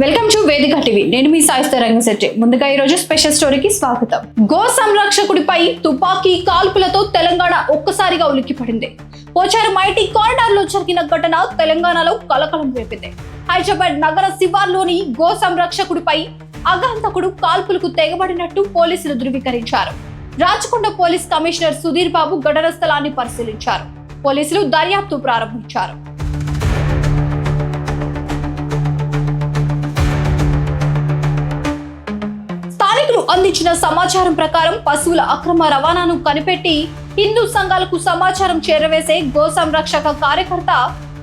Welcome to వేదిక TV. నేను మీ సాయిస్త రంగశెట్టి ముందుగా ఈరోజు స్పెషల్ స్టోరీకి స్వాగతం. గో సంరక్షకుడిపై తుపాకీ కాల్పులతో తెలంగాణ ఒక్కసారిగా ఉలిక్కిపడింది పోచారం ఐటీ కారిడార్లో జరిగిన ఘటన తెలంగాణలో కలకలం రేపింది. హైదరాబాద్ నగర శివార్లోని గో సంరక్షకుడిపై అగాంతకుడు కాల్పులకు తెగబడినట్టు పోలీసులు ధృవీకరించారు. రాచకొండ పోలీస్ కమిషనర్ సుధీర్ బాబు ఘటన స్థలాన్ని పరిశీలించారు. పోలీసులు దర్యాప్తు ప్రారంభించారు. అందించిన సమాచారం ప్రకారం పశువుల అక్రమ రవాణాను కనిపెట్టి హిందూ సంఘాలకు సమాచారం చేరవేసే గో సంరక్షక కార్యకర్త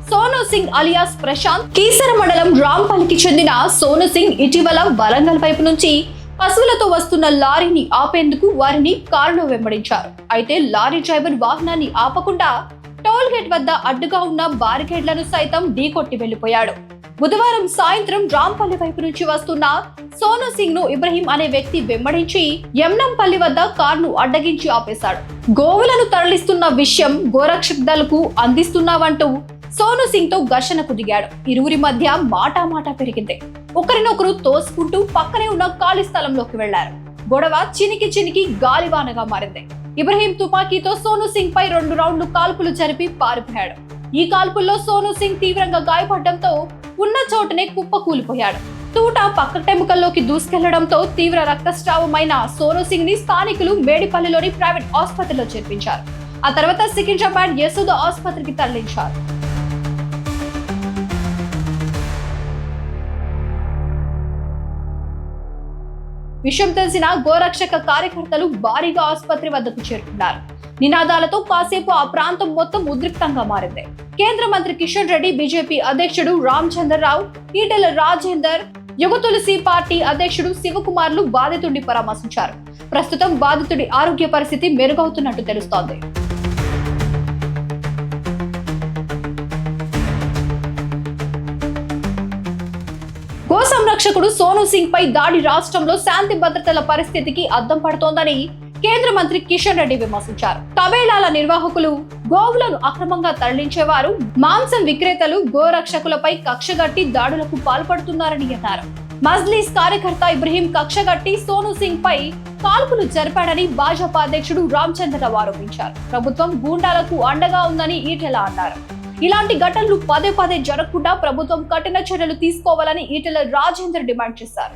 సోను సింగ్ అలియాస్ ప్రశాంత్. కీసర మండలం రాంపల్లికి చెందిన సోను సింగ్ ఇటీవల వరంగల్ వైపు నుంచి పశువులతో వస్తున్న లారీని ఆపేందుకు వారిని కారులో వెంబడించారు. అయితే లారీ డ్రైవర్ వాహనాన్ని ఆపకుండా టోల్ గేట్ వద్ద అడ్డుగా ఉన్న బారికేడ్లను సైతం ఢీకొట్టి వెళ్ళిపోయాడు బుధవారం సాయంత్రం రాంపల్లి వైపు నుంచి వస్తున్న సోను సింగ్ను ఇబ్రహీం అనే వ్యక్తి వెంబడించి యమ్నంపల్లి వద్ద కారును అడ్డగించి ఆపేశాడు. గోవులను తరలిస్తున్న విషయం గోరక్షక్ దళకు అందిస్తున్నావంటూ సోను సింగ్తో ఘర్షణకు దిగాడు. ఇరువురి మధ్య మాటామాట పెరిగింది. ఒకరినొకరు తోసుకుంటూ పక్కనే ఉన్న ఖాళీ స్థలంలోకి వెళ్ళారు. గొడవ చినికి చినికి గాలివానగా మారింది. ఇబ్రహీం తుపాకీతో సోను సింగ్ పై రెండు రౌండ్లు కాల్పులు జరిపి పారిపోయాడు. ఈ కాల్పుల్లో సోను సింగ్ తీవ్రంగా గాయపడడంతో ఉన్న చోటనే కుప్ప కూలిపోయాడు. తూట పక్క టెముకల్లోకి దూసుకెళ్ళడంతో తీవ్ర రక్తస్రావమైన సోరోసింగ్ని స్థానికులు మేడిపల్లిలోని ప్రైవేట్ ఆసుపత్రిలో చేర్పించారు. ఆ తర్వాత సికింద్రాబాద్ యశోద ఆసుపత్రికి తరలించారు. విషయం తెలిసిన గోరక్షక కార్యకర్తలు భారీగా ఆసుపత్రి వద్దకు చేరుకున్నారు. నినాదాలతో కాసేపు ఆ ప్రాంతం మొత్తం ఉద్రిక్తంగా మారింది. కేంద్ర మంత్రి కిషన్ రెడ్డి బీజేపీ అధ్యక్షుడు రామ్ చంద్రరావు ఈటెల రాజేందర్ యువతులసి పార్టీ అధ్యక్షుడు శివకుమార్లు బాధితుడిని పరామర్శించారు. ప్రస్తుతం బాధితుడి ఆరోగ్య పరిస్థితి మెరుగవుతున్నట్టు తెలుస్తోంది. గో సంరక్షకుడు సోను సింగ్ పై దాడి రాష్ట్రంలో శాంతి భద్రతల పరిస్థితికి అద్దం పడుతోందని కేంద్ర మంత్రి కిషన్ రెడ్డి విమర్శించారు. తబేళాల నిర్వాహకులు గోవులను అక్రమంగా తరలించేవారు మాంసం విక్రేతలు గోరక్షకులపై కక్షగట్టి దాడులకు పాల్పడుతున్నారని అన్నారు. మజ్లీస్ కార్యకర్త ఇబ్రహీం కక్షగట్టి సోను సింగ్ పై కాల్పులు జరిపాడని భాజపా అధ్యక్షుడు రామచంద్రరావు ఆరోపించారు. ప్రభుత్వం గూండాలకు అండగా ఉందని ఈటెల అన్నారు. ఇలాంటి ఘటనలు పదే పదే జరగకుండా ప్రభుత్వం కఠిన చర్యలు తీసుకోవాలని ఈటెల రాజేందర్ డిమాండ్ చేశారు.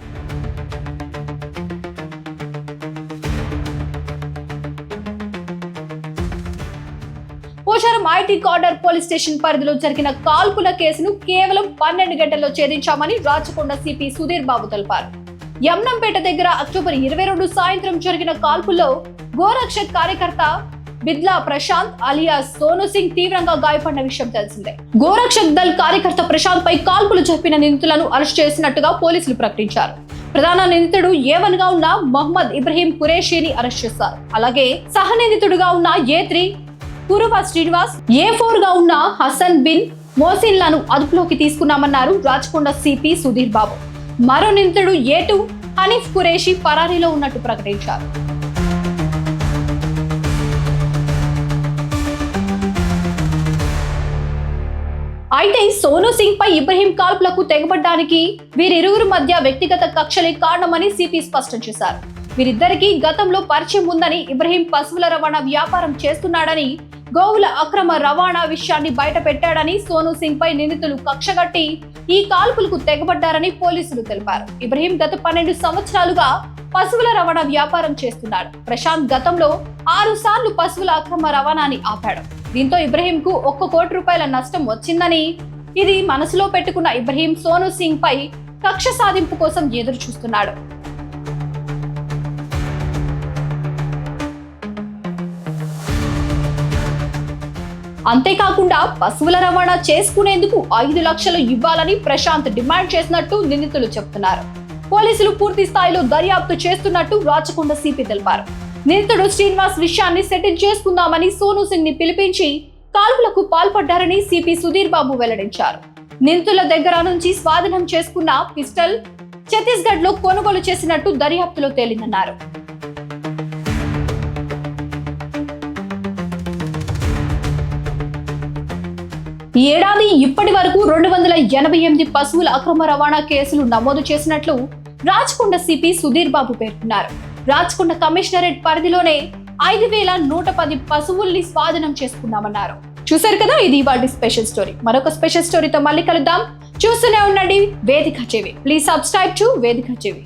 Pocharam IT corridor police station పరిధిలో జరిగిన కాల్పుల కేసును కేవలం పన్నెండు గంటల్లో ఛేదించామని రాచకొండ సిపి సుధీర్ బాబు తెలిపారు. యమ్నంపేట దగ్గర అక్టోబర్ ఇరవై రెండు సాయంత్రం జరిగిన కాల్పుల్లో గోరక్షక్ కార్యకర్త బిద్లా ప్రశాంత్ అలియాస్ సోను సింగ్ తీవ్రంగా గాయపడిన విషయం తెలిసిందే. గోరక్షక్ దళ్ కార్యకర్త ప్రశాంత్ పై కాల్పులు చెప్పిన నిందితులను అరెస్ట్ చేసినట్టుగా పోలీసులు ప్రకటించారు. ప్రధాన నిందితుడు ఏవన్గా ఉన్న మహమ్మద్ ఇబ్రహీం కురేషిని అరెస్ట్ చేశారు. అలాగే సహ నిందితుడుగా ఉన్న ఏ త్రీ పూర్వ శ్రీనివాస్ ఏ ఫోర్గా ఉన్న హసన్ బిన్ మోసిన్లను అదుపులోకి తీసుకున్నామన్నారు రాచకొండ సిపి సుధీర్ బాబు. మరో నిందితుడు ఏ టూ హనీఫ్ కురేషి పరారీలో ఉన్నట్టు ప్రకటించారు. అయితే సోను సింగ్ పై ఇబ్రహీం కాల్పులకు తెగబడ్డానికి వీరిరువురు మధ్య వ్యక్తిగత కక్షలే కారణమని సిపి స్పష్టం చేశారు. వీరిద్దరికీ గతంలో పరిచయం ఉందని ఇబ్రహీం పశువుల రవాణా వ్యాపారం చేస్తున్నాడని గోవుల అక్రమ రవాణా విషయాన్ని బయట పెట్టాడని సోను సింగ్ పై నిందితులు కక్షగట్టి ఈ కాల్పులకు తెగబడ్డారని పోలీసులు తెలిపారు. ఇబ్రహీం గత పన్నెండు సంవత్సరాలుగా పశువుల రవాణా వ్యాపారం చేస్తున్నాడు. ప్రశాంత్ గతంలో ఆరు సార్లు పశువుల అక్రమ రవాణాని ఆపాడు. దీంతో ఇబ్రహీంకు ఒక్క కోటి రూపాయల నష్టం వచ్చిందని ఇది మనసులో పెట్టుకున్న ఇబ్రహీం సోను సింగ్ పై కక్ష సాధింపు కోసం ఎదురు చూస్తున్నాడు అంతేకాకుండా పశువుల రవాణా చేసుకునేందుకు ఐదు లక్షలు ఇవ్వాలని ప్రశాంత్ డిమాండ్ చేసినట్టు నిందితులు చెబుతున్నారు. పోలీసులు పూర్తి స్థాయిలో దర్యాప్తు చేస్తున్నట్టు రాచకొండ సిపి తెలిపారు. నిందితుడు శ్రీనివాస్ విషయాన్ని సెటిల్ చేసుకుందామని సోను సింగ్ని పిలిపించి కాల్పులకు పాల్పడ్డారని సిపి సుధీర్ బాబు వెల్లడించారు. నిందితుల దగ్గర నుంచి స్వాధీనం చేసుకున్న పిస్టల్ ఛత్తీస్గఢ్లో కొనుగోలు చేసినట్టు దర్యాప్తులో తేలిందన్నారు. ఈ ఏడాది ఇప్పటి వరకు రెండు వందల ఎనభై ఎనిమిది పశువుల అక్రమ రవాణా కేసులు నమోదు చేసినట్లు రాచకొండ సిపి సుధీర్ బాబు పేర్కొన్నారు. రాచకొండ కమిషనరేట్ పరిధిలోనే ఐదు వేల నూట పది పశువుల్ని స్వాధీనం చేసుకున్నామన్నారు చూశారు కదా ఇది వాటి స్పెషల్ స్టోరీ. మరొక స్పెషల్ స్టోరీతో మళ్ళీ కలుద్దాం. చూస్తూనే ఉండండి వేదిక చెవి ప్లీజ్ సబ్స్క్రైబ్ టు వేదిక చెవి